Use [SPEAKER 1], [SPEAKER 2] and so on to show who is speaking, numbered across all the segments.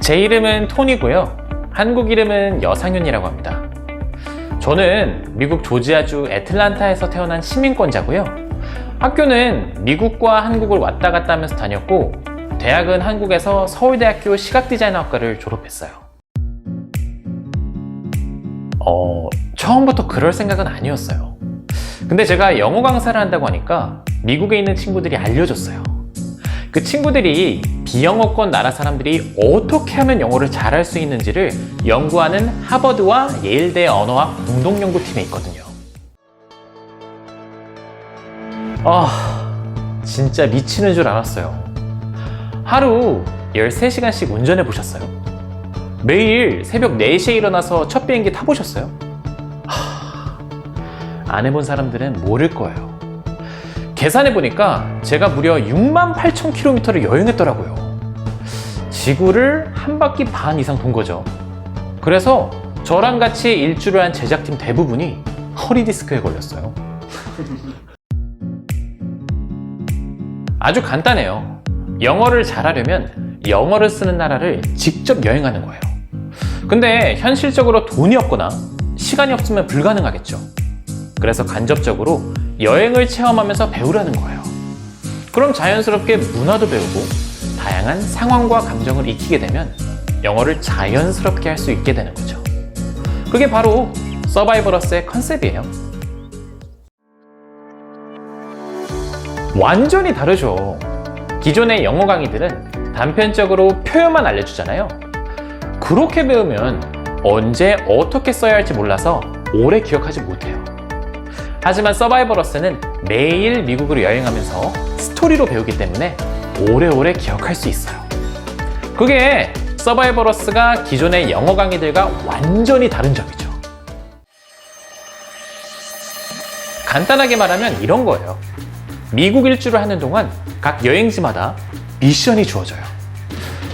[SPEAKER 1] 제 이름은 톤이고요. 한국 이름은 여상윤이라고 합니다. 저는 미국 조지아주 애틀란타에서 태어난 시민권자고요. 학교는 미국과 한국을 왔다 갔다 하면서 다녔고, 대학은 한국에서 서울대학교 시각디자인학과를 졸업했어요. 어, 처음부터 그럴 생각은 아니었어요. 근데 제가 영어 강사를 한다고 하니까 미국에 있는 친구들이 알려줬어요. 그 친구들이 비영어권 나라 사람들이 어떻게 하면 영어를 잘할 수 있는지를 연구하는 하버드와 예일대 언어학 공동연구팀에 있거든요. 아, 진짜 미치는 줄 알았어요. 하루 13시간씩 운전해 보셨어요? 매일 새벽 4시에 일어나서 첫 비행기 타보셨어요? 하, 안 해본 사람들은 모를 거예요. 계산해 보니까 제가 무려 6만 8천 킬로미터를 여행했더라고요. 지구를 한 바퀴 반 이상 돈 거죠. 그래서 저랑 같이 일주를 한 제작팀 대부분이 허리 디스크에 걸렸어요. 아주 간단해요. 영어를 잘하려면 영어를 쓰는 나라를 직접 여행하는 거예요. 근데 현실적으로 돈이 없거나 시간이 없으면 불가능하겠죠. 그래서 간접적으로 여행을 체험하면서 배우라는 거예요. 그럼 자연스럽게 문화도 배우고 다양한 상황과 감정을 익히게 되면 영어를 자연스럽게 할 수 있게 되는 거죠. 그게 바로 서바이벌러스의 컨셉이에요. 완전히 다르죠. 기존의 영어 강의들은 단편적으로 표현만 알려주잖아요. 그렇게 배우면 언제 어떻게 써야 할지 몰라서 오래 기억하지 못해요. 하지만 서바이벌러스는 매일 미국으로 여행하면서 스토리로 배우기 때문에 오래오래 기억할 수 있어요. 그게 서바이벌러스가 기존의 영어 강의들과 완전히 다른 점이죠. 간단하게 말하면 이런 거예요. 미국 일주를 하는 동안 각 여행지마다 미션이 주어져요.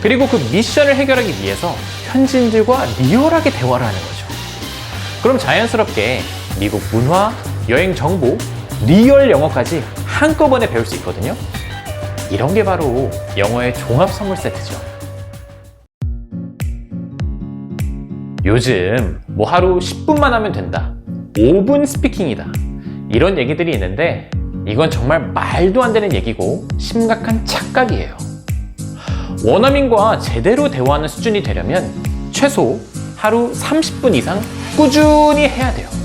[SPEAKER 1] 그리고 그 미션을 해결하기 위해서 현지인들과 리얼하게 대화를 하는 거죠. 그럼 자연스럽게 미국 문화, 여행 정보, 리얼 영어까지 한꺼번에 배울 수 있거든요. 이런 게 바로 영어의 종합 선물 세트죠. 요즘 뭐 하루 10분만 하면 된다. 5분 스피킹이다. 이런 얘기들이 있는데 이건 정말 말도 안 되는 얘기고 심각한 착각이에요. 원어민과 제대로 대화하는 수준이 되려면 최소 하루 30분 이상 꾸준히 해야 돼요.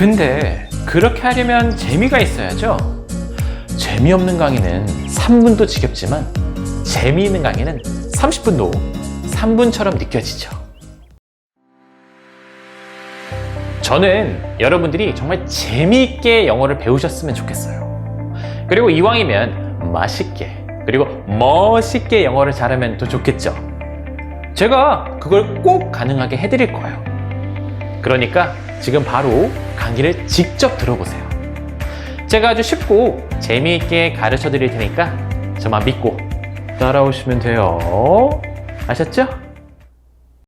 [SPEAKER 1] 근데 그렇게 하려면 재미가 있어야죠. 재미없는 강의는 3분도 지겹지만 재미있는 강의는 30분도 3분처럼 느껴지죠. 저는 여러분들이 정말 재미있게 영어를 배우셨으면 좋겠어요. 그리고 이왕이면 맛있게 그리고 멋있게 영어를 잘하면 더 좋겠죠. 제가 그걸 꼭 가능하게 해드릴 거예요. 그러니까 지금 바로 강의를 직접 들어보세요. 제가 아주 쉽고 재미있게 가르쳐 드릴 테니까 저만 믿고 따라오시면 돼요. 아셨죠?